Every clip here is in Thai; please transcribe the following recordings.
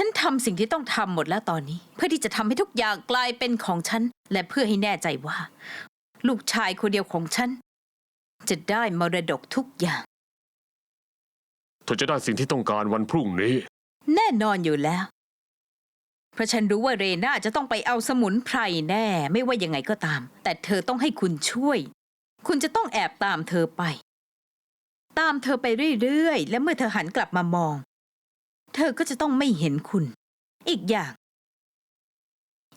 ฉันทำสิ่งที่ต้องทำหมดแล้วตอนนี้ เพื่อที่จะทำให้ทุกอย่างกลายเป็นของฉัน และเพื่อให้แน่ใจว่า ลูกชายคนเดียวของฉัน จะได้มรดกทุกอย่าง เธอจะได้สิ่งที่ต้องการวันพรุ่งนี้ แน่นอนอยู่แล้ว เพราะฉันรู้ว่าเรน่าจะต้องไปเอาสมุนไพรแน่ ไม่ว่ายังไงก็ตาม แต่เธอต้องให้คุณช่วย คุณจะต้องแอบตามเธอไป ตามเธอไปเรื่อยๆ และเมื่อเธอหันกลับมามอง เธอก็จะต้องไม่เห็นคุณ อีกอย่าง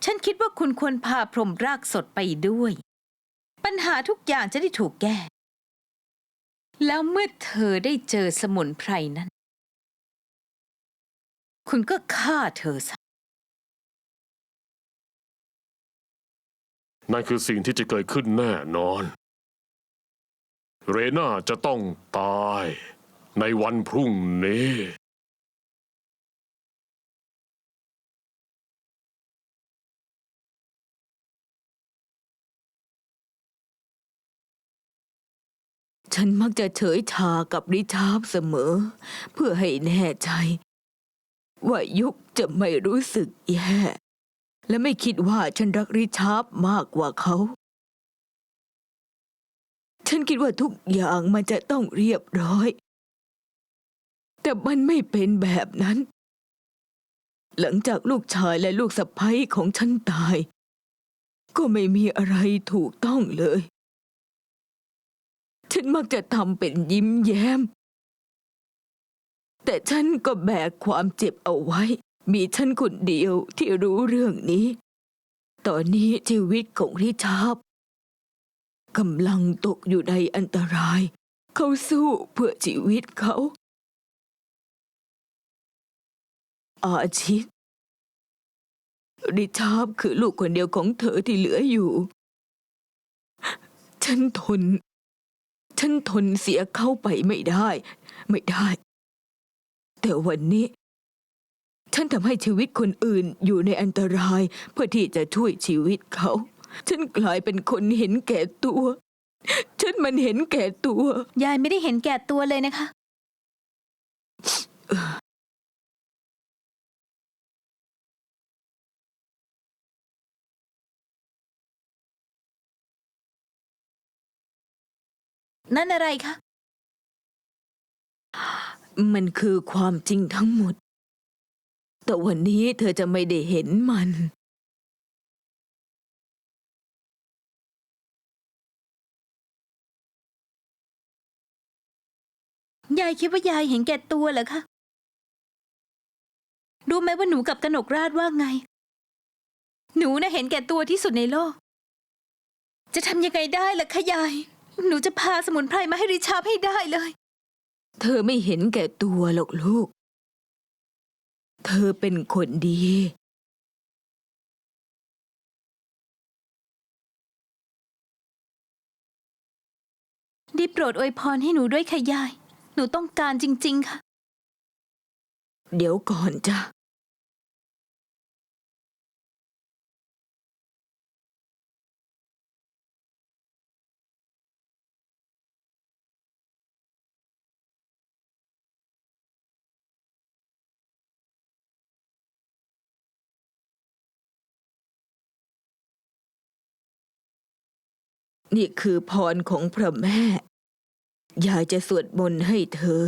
ฉันคิดว่าคุณควรพาพรมรากสดไปด้วย ปัญหาทุกอย่างจะได้ถูกแก้ แล้วเมื่อเธอได้เจอสมุนไพรนั้น คุณก็ฆ่าเธอซะนั่นคือสิ่งที่จะเกิดขึ้นแน่นอน เรน่าจะต้องตายในวันพรุ่งนี้ ฉันมักจะเฉยชากับริชาร์ดเสมอ เพื่อให้แน่ใจ ว่ายุคจะไม่รู้สึกแย่ และไม่คิดว่าฉันรักริชาร์ดมากกว่าเขา ฉันคิดว่าทุกอย่างมันจะต้องเรียบร้อย แต่มันไม่เป็นแบบนั้น หลังจากลูกชายและลูกสะใภ้ของฉันตาย ก็ไม่มีอะไรถูกต้องเลย ฉันมักจะทำเป็นยิ้มแย้ม แต่ฉันก็แบกความเจ็บเอาไว้ มีฉันคนเดียวที่รู้เรื่องนี้ ตอนนี้ชีวิตของริชาร์ดกำลังตกอยู่ในอันตราย เขาสู้เพื่อชีวิตเขา อาชิตริชาร์ดคือลูกคนเดียวของเธอที่เหลืออยู่ ฉันทน ฉันทนเสียเข้าไปไม่ได้ ไม่ได้ แต่วันนี้ ฉันทำให้ชีวิตคนอื่นอยู่ในอันตราย เพื่อที่จะช่วยชีวิตเขา ฉันกลายเป็นคนเห็นแก่ตัว ฉันมันเห็นแก่ตัว ยายไม่ได้เห็นแก่ตัวเลยนะคะ นั่นอะไรคะ มันคือความจริงทั้งหมด แต่วันนี้เธอจะไม่ได้เห็นมัน ยายคิดว่ายายเห็นแก่ตัวเหรอคะ รู้ไหมว่าหนูกับกนกราชว่าไง หนูน่ะเห็นแก่ตัวที่สุดในโลก จะทำยังไงได้ล่ะคะยาย หนูจะพาสมุนไพรมาให้ริชาร์ดให้ได้เลย เธอไม่เห็นแก่ตัวหรอกลูก เธอเป็นคนดี ได้โปรดอวยพรให้หนูด้วยค่ะยาย หนูต้องการจริง ๆ ค่ะ เดี๋ยวก่อนจ้ะ นี่คือพรของพระแม่ ยายจะสวดมนต์ให้เธอ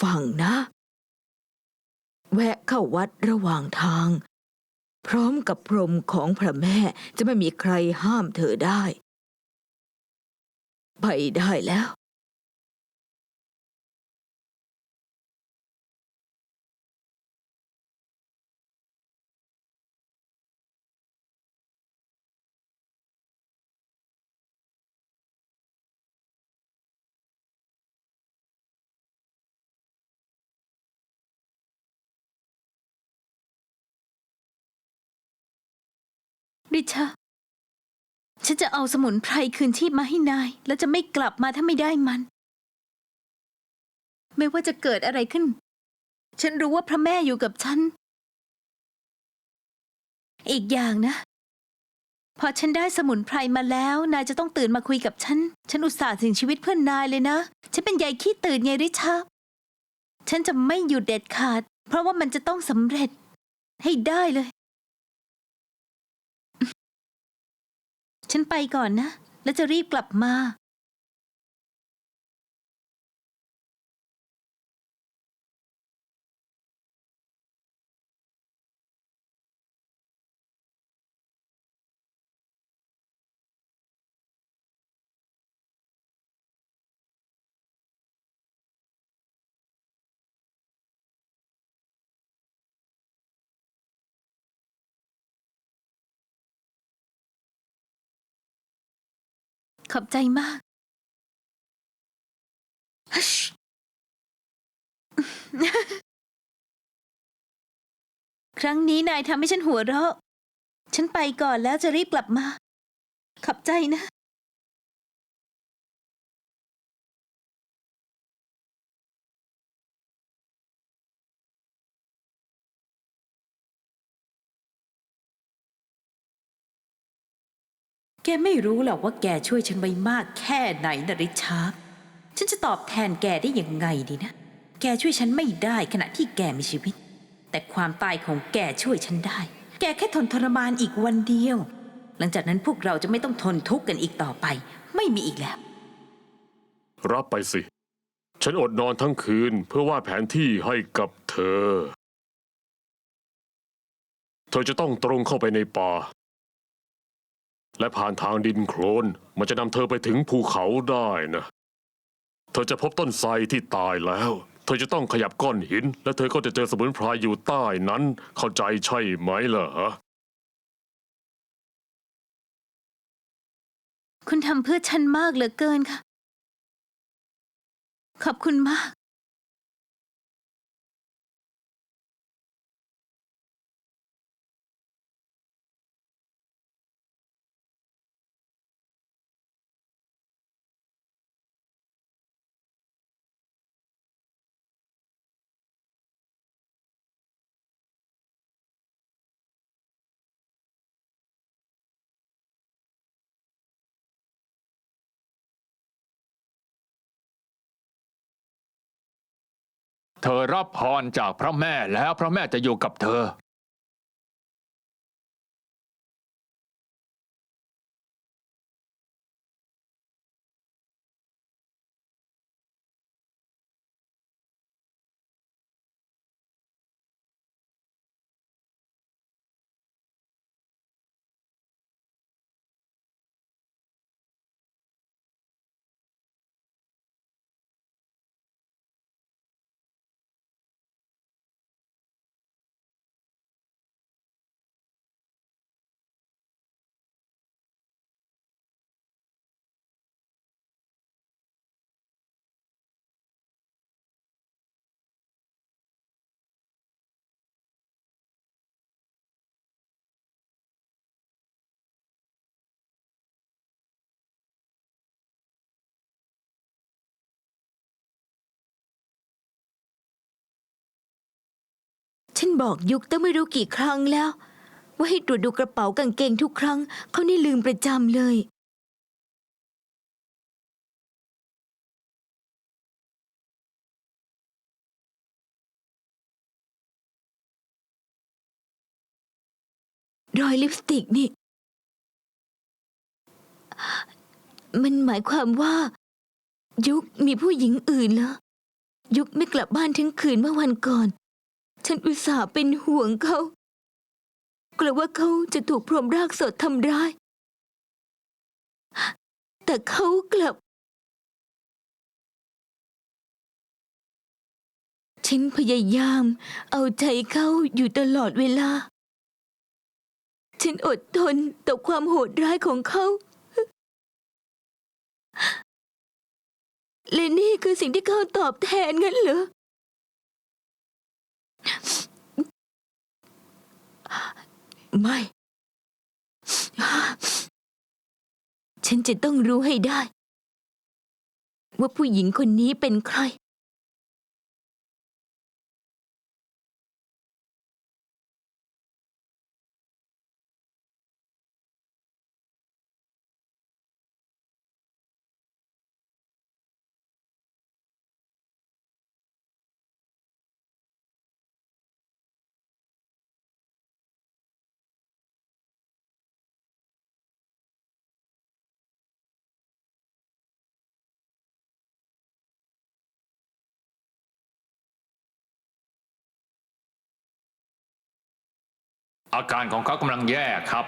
ฟังนะ แวะเข้าวัดระหว่างทาง พร้อมกับพรมของพระแม่จะไม่มีใครห้ามเธอได้ ไปได้แล้ว ริชาร์ดฉันจะเอาสมุนไพรคืนชีพมาให้นาย แล้วจะไม่กลับมาถ้าไม่ได้มัน ไม่ว่าจะเกิดอะไรขึ้น ฉันรู้ว่าพระแม่อยู่กับฉัน อีกอย่างนะ พอฉันได้สมุนไพรมาแล้ว นายจะต้องตื่นมาคุยกับฉัน ฉันอุตส่าห์ถึงชีวิตเพื่อนนายเลยนะ ฉันเป็นใยขี้ตื่นไงริชาร์ดฉันจะไม่หยุดเด็ดขาด เพราะว่ามันจะต้องสำเร็จให้ได้เลย ฉันไปก่อนนะ แล้วจะรีบกลับมา ขอบใจมากฮัชครั้งนี้นายทำให้ฉันหัวเราะ ฉันไปก่อนแล้วจะรีบกลับมา ขอบใจนะ แกไม่รู้หรอกว่าแกช่วยฉันไว้มากแค่ไหนนะริชาร์ดฉันจะตอบแทนแกได้ยังไงดีนะ แกช่วยฉันไม่ได้ขณะที่แกมีชีวิต แต่ความตายของแกช่วยฉันได้ แกแค่ทนทรมานอีกวันเดียว หลังจากนั้นพวกเราจะไม่ต้องทนทุกข์กันอีกต่อไป ไม่มีอีกแล้ว รับไปสิ ฉันอดนอนทั้งคืนเพื่อวาดแผนที่ให้กับเธอ เธอจะต้องตรงเข้าไปในป่า และผ่านทางดินโคลนมันจะนำเธอไปถึงภูเขาได้นะ เธอจะพบต้นไทรที่ตายแล้ว เธอจะต้องขยับก้อนหิน และเธอก็จะเจอสมุนไพรอยู่ใต้นั้น เข้าใจใช่ไหมล่ะคุณทำเพื่อฉันมากเหลือเกินค่ะ ขอบคุณมาก เธอรับพรจากพระแม่แล้วพระแม่จะอยู่กับเธอ ฉันบอกยุกตั้งไม่รู้กี่ครั้งแล้ว ว่าให้ตรวจดูกระเป๋ากางเกงทุกครั้ง เขานี่ลืมประจำเลย รอยลิปสติกนี่ มันหมายความว่า ยุกมีผู้หญิงอื่นเหรอยุกไม่กลับบ้านทั้งคืนเมื่อวันก่อน ฉันอุตส่าห์เป็นห่วงเขากลัวว่าเขาจะถูกพรหมรากสดทำร้าย แต่เขากลับ ฉันพยายาม เอาใจเขาอยู่ตลอดเวลา ฉันอดทนต่อความโหดร้ายของเขา และนี่คือสิ่งที่เขาตอบแทนงั้นเหรอ ไม่ ฉันจะต้องรู้ให้ได้ ว่าผู้หญิงคนนี้เป็นใคร อาการของเขากำลังแย่ครับ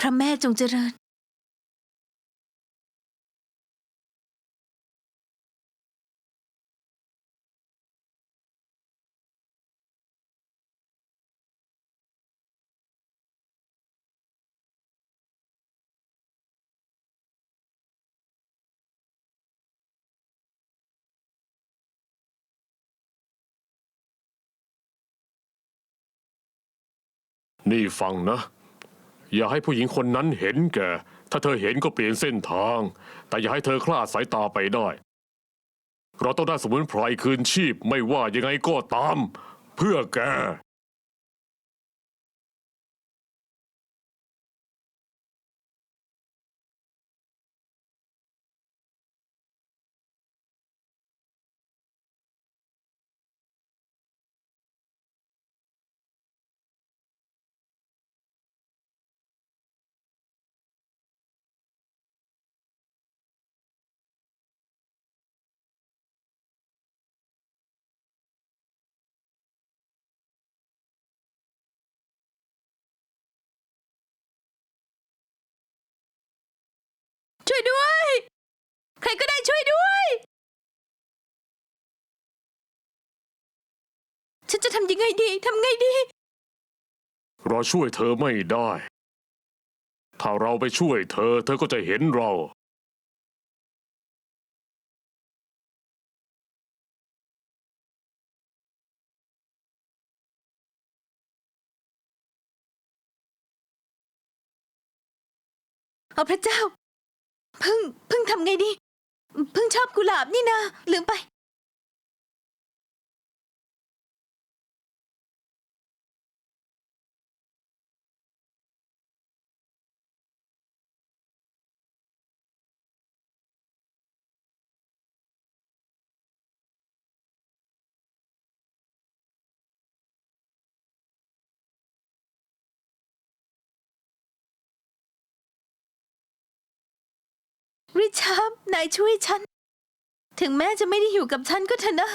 พระแม่จงเจริญ นี่ฟังนะ อย่าให้ผู้หญิงคนนั้นเห็นแก่ถ้าเธอเห็นก็เปลี่ยนเส้นทาง แต่อย่าให้เธอคลาดสายตาไปได้ เราต้องได้สมุนไพรคืนชีพไม่ว่ายังไงก็ตาม เพื่อแก ทำยังไงดีทำไงดี เราช่วยเธอไม่ได้ ถ้าเราไปช่วยเธอ เธอก็จะเห็นเรา เอาพระเจ้า พึ่งพึ่งทำไงดี พึ่งชอบกุหลาบนี่นาลืมไป ริชาร์ดนายช่วยฉัน ถึงแม้จะไม่ได้อยู่กับฉันก็เถอะนะ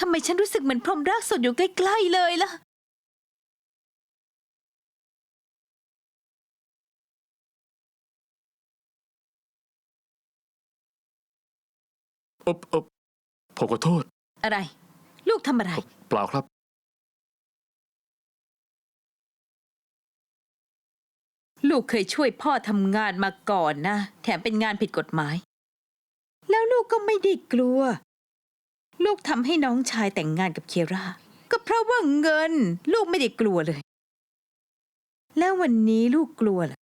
ทำไมฉันรู้สึกเหมือนพรหมรากสดอยู่ใกล้ๆเลยล่ะเอบเอบผมขอโทษ อะไร ลูกทำอะไร เปล่าครับ ลูกเคยช่วยพ่อทำงานมาก่อนนะ แถมเป็นงานผิดกฎหมาย แล้วลูกก็ไม่ได้กลัว ลูกทำให้น้องชายแต่งงานกับเคียร่า ก็เพราะว่าเงิน ลูกไม่ได้กลัวเลย แล้ววันนี้ลูกกลัวเหรอ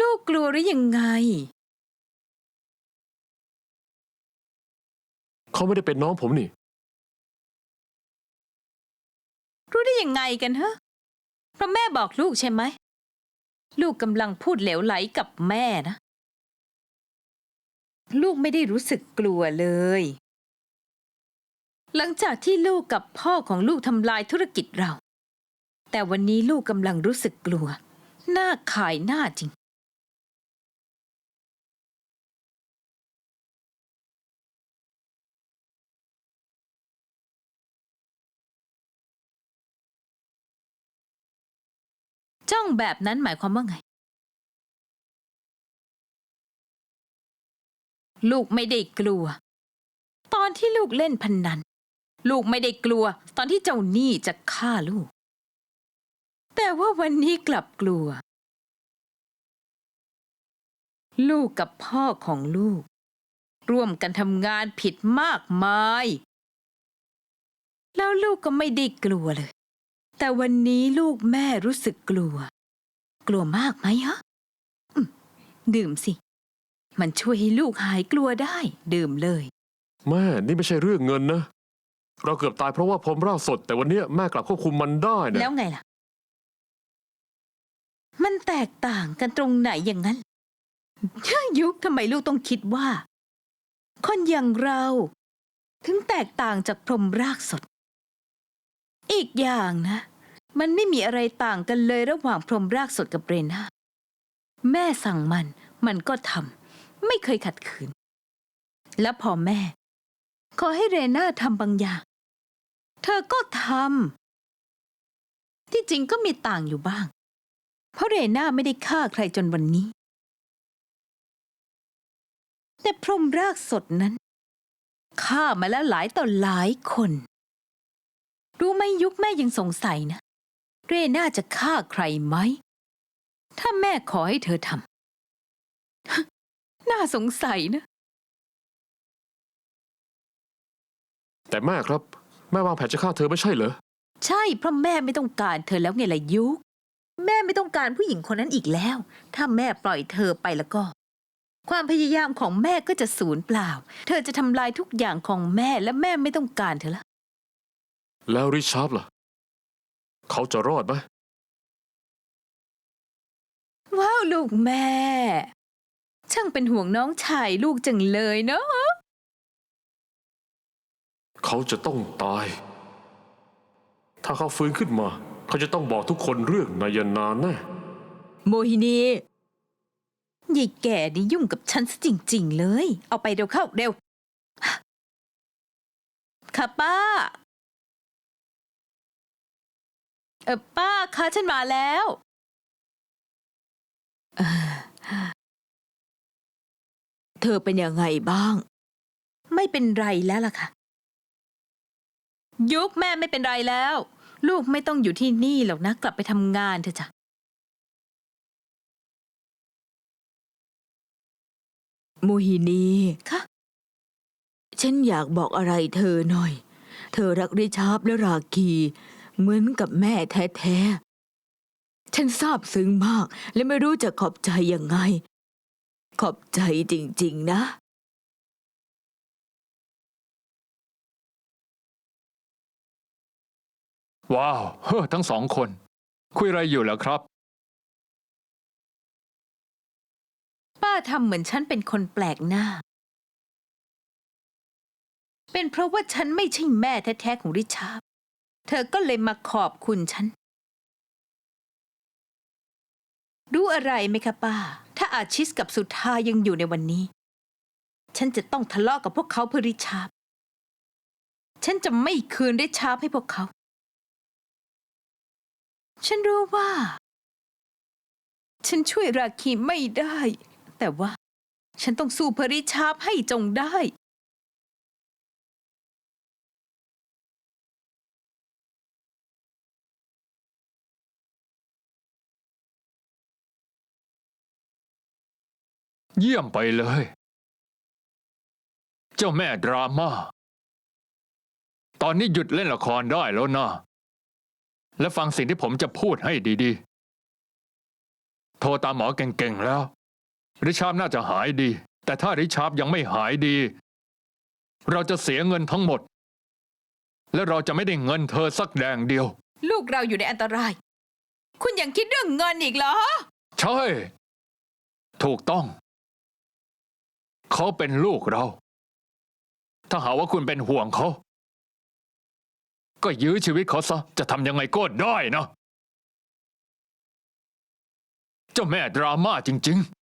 ลูกกลัวหรือยังไง เขาไม่ได้เป็นน้องผมนี่ รู้ได้ยังไงกันฮะเพราะแม่บอกลูกใช่ไหม ลูกกำลังพูดเหลวไหลกับแม่นะ ลูกไม่ได้รู้สึกกลัวเลย หลังจากที่ลูกกับพ่อของลูกทำลายธุรกิจเรา แต่วันนี้ลูกกำลังรู้สึกกลัว หน้าขายหน้าจริง จ้องแบบนั้นหมายความว่าไง ลูกไม่ได้กลัว ตอนที่ลูกเล่นพนนัน ลูกไม่ได้กลัว ตอนที่เจ้าหนี้จะฆ่าลูก แต่ว่าวันนี้กลับกลัว ลูกกับพ่อของลูก ร่วมกันทำงานผิดมากมาย แล้วลูกก็ไม่ได้กลัวเลย แต่วันนี้ลูกแม่รู้สึกกลัว กลัวมากไหมฮะดื่มสิ มันช่วยให้ลูกหายกลัวได้ ดื่มเลย แม่ นี่ไม่ใช่เรื่องเงินนะ เราเกือบตายเพราะว่าพรมรากสด แต่วันเนี้ยแม่กลับควบคุมมันได้นะแล้วไงล่ะ มันแตกต่างกันตรงไหนอย่างนั้น ยุคทำไมลูกต้องคิดว่า คนอย่างเรา ถึงแตกต่างจากพรหมรากสด อีกอย่างนะ มันไม่มีอะไรต่างกันเลยระหว่างพรหมรากสดกับเรนาแม่สั่งมัน มันก็ทำไม่เคยขัดขืน แล้วพอแม่ ขอให้เรนาทำบางอย่าง เธอก็ทำ ที่จริงก็มีต่างอยู่บ้าง เพราะเรน่าไม่ได้ฆ่าใครจนวันนี้ แต่พรมรากสดนั้นฆ่ามาแล้วหลายต่อหลายคน รู้ไหมยุคแม่ยังสงสัยนะ เรน่าจะฆ่าใครไหม ถ้าแม่ขอให้เธอทำน่าสงสัยนะ แต่แม่ครับ แม่วางแผนจะฆ่าเธอไม่ใช่เหรอ ใช่เพราะแม่ไม่ต้องการเธอแล้วไงล่ะยุคแม่ไม่ต้องการผู้หญิงคนนั้นอีกแล้ว ถ้าแม่ปล่อยเธอไปแล้วก็ ความพยายามของแม่ก็จะสูญเปล่า เธอจะทำลายทุกอย่างของแม่และแม่ไม่ต้องการเธอละแล้วริชาร์ดล่ะ เขาจะรอดไหมว้าวลูกแม่ ช่างเป็นห่วงน้องชายลูกจังเลยเนาะ เขาจะต้องตาย ถ้าเขาฟื้นขึ้นมา เขาจะต้องบอกทุกคนเรื่องนายนาแน่โมฮินียายแก่นี่ยุ่งกับฉันซะจริง ๆ เลย เอาไปเร็วเข้าเร็ว ค่ะป้า เออป้าคะฉันมาแล้วเธอเป็นยังไงบ้าง ไม่เป็นไรแล้วล่ะค่ะ ยุคแม่ไม่เป็นไรแล้ว ลูกไม่ต้องอยู่ที่นี่หรอกนะ กลับไปทำงานเถอะจ้ะโมฮินีค่ะ ฉันอยากบอกอะไรเธอหน่อย เธอรักริชาร์ดและราคี เหมือนกับแม่แท้ๆ ฉันซาบซึ้งมาก และไม่รู้จะขอบใจยังไง ขอบใจจริง ๆ นะ ว้าวเฮ้อทั้งสองคน คุยอะไรอยู่แล้วครับ ป้าทำเหมือนฉันเป็นคนแปลกหน้า เป็นเพราะว่าฉันไม่ใช่แม่แท้ๆของริชาร์ดเธอก็เลยมาขอบคุณฉัน รู้อะไรไหมคะป้า ถ้าอาชิสกับสุธายังอยู่ในวันนี้ ฉันจะต้องทะเลาะกับพวกเขาเพื่อริชาร์ดฉันจะไม่คืนริชาร์ดให้พวกเขา ฉันรู้ว่า ฉันช่วยราคีไม่ได้ แต่ว่า ฉันต้องสู้พริชาร์ดให้จงได้ เยี่ยมไปเลย เจ้าแม่ดราม่า ตอนนี้หยุดเล่นละครได้แล้วนะ และฟังสิ่งที่ผมจะพูดให้ดีๆ โทรตามหมอเก่งๆแล้ว ริชาร์ดน่าจะหายดี แต่ถ้าริชาร์ดยังไม่หายดี เราจะเสียเงินทั้งหมด และเราจะไม่ได้เงินเธอสักแดงเดียว ลูกเราอยู่ในอันตราย คุณยังคิดเรื่องเงินอีกเหรอ ใช่ ถูกต้อง เขาเป็นลูกเรา ถ้าหาว่าคุณเป็นห่วงเขา ก็ยื้อชีวิตเขาซะ จะทำยังไงก็ได้นะ เจ้าแม่ดราม่าจริง ๆ